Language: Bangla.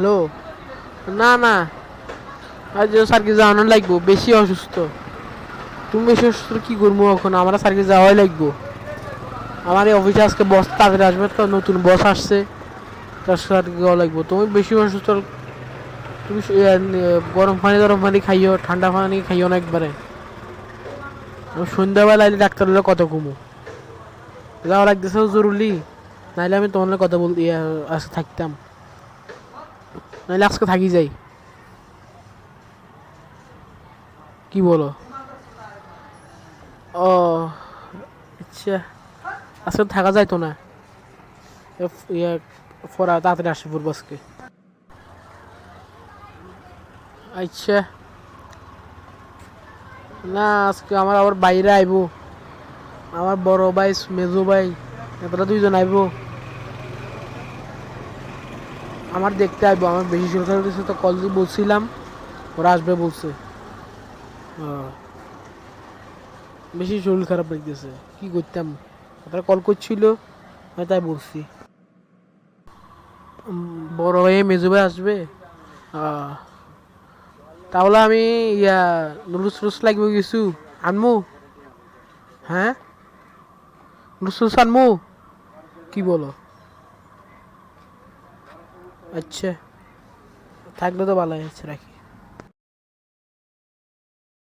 হ্যালো? না না। আজ স্যারকে যাওয়ানো লাগবো, বেশি অসুস্থ। তুমি বেশি অসুস্থ কী করব এখন? আমরা স্যারকে যাওয়াই লাগবো। আমার এই অফিসে আজকে বস তাড়াতাড়ি আসবে, তো নতুন বস আসছে। তার সাথে যাওয়া লাগবো। তুমি বেশি অসুস্থ, তুমি গরম পানি গরম পানি খাইও, ঠান্ডা পানি খাইও না একবারে। সন্ধ্যাবেলা এলে ডাক্তার হলে কত কমু। যাওয়া লাগতেছে জরুরি। নাহলে আমি তোমার কথা বলতে আজকে থাকতাম। নাহলে আজকে থাকি যাই কি বলো? ও আচ্ছা। আজকে থাকা যাইতো না। ইয়ে তাড়াতাড়ি আসি পড়ব আজকে। আচ্ছা। না, আজকে আমার আবার বাইরে আইবো। আমার বড় ভাই, মেজো ভাই, এতটা দুইজন আইবো। আমার দেখতে আইবো, আমার বেশি খারাপ হয়েছে তো কল বলছিলাম, ওরা আসবে বলছে। বেশি শরীর খারাপ লাগতেছে। কি করতাম? ওরা কল করছিল, আমি তাই বলছি। বড় ভাই মেজো ভাই আসবে। তাহলে আমি ইয়া, নুডলস টুডলস লাগবে কিছু? আনমু? হ্যাঁ? নুডলস টুডলস আনমু? কি বলো? আচ্ছা। থাকলে তো ভালো আছে রাখি।